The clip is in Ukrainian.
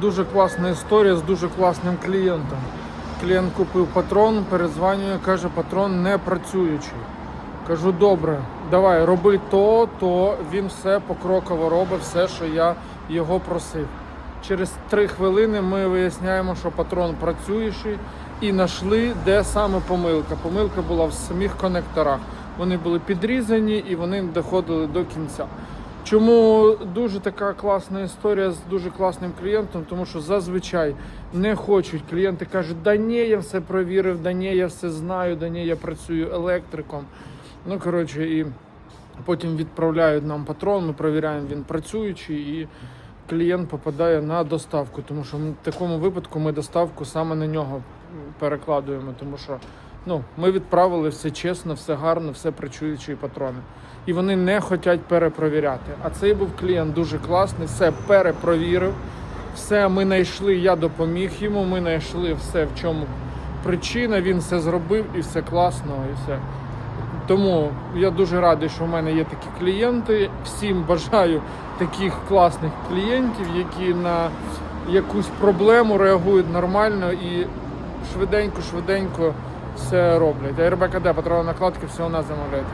Дуже класна історія з дуже класним клієнтом. Клієнт купив патрон, перезванює, каже, патрон не працюючий. Кажу, добре, давай, роби то, то він все покроково робить, все, що я його просив. Через три хвилини ми виясняємо, що патрон працюючий, і знайшли, де саме помилка. Помилка була в самих конекторах. Вони були підрізані і вони доходили до кінця. Чому дуже така класна історія з дуже класним клієнтом? Тому що зазвичай не хочуть. Клієнти кажуть, да ні, я все провірив, да ні, я все знаю, да ні, я працюю електриком. Ну коротше, і потім відправляють нам патрон, ми перевіряємо, він працюючий, і клієнт попадає на доставку. Тому що в такому випадку ми доставку саме на нього перекладуємо, тому що ну, ми відправили все чесно, все гарно, все працюючі патрони. І вони не хочуть перепровіряти. А цей був клієнт дуже класний, все перепровірив. Все ми знайшли, я допоміг йому. Ми знайшли все, в чому причина. Він все зробив і все класно, і все. Тому я дуже радий, що в мене є такі клієнти. Всім бажаю таких класних клієнтів, які на якусь проблему реагують нормально і швиденько-швиденько все роблять. РБКД, патрона накладки, все у нас замовляйте.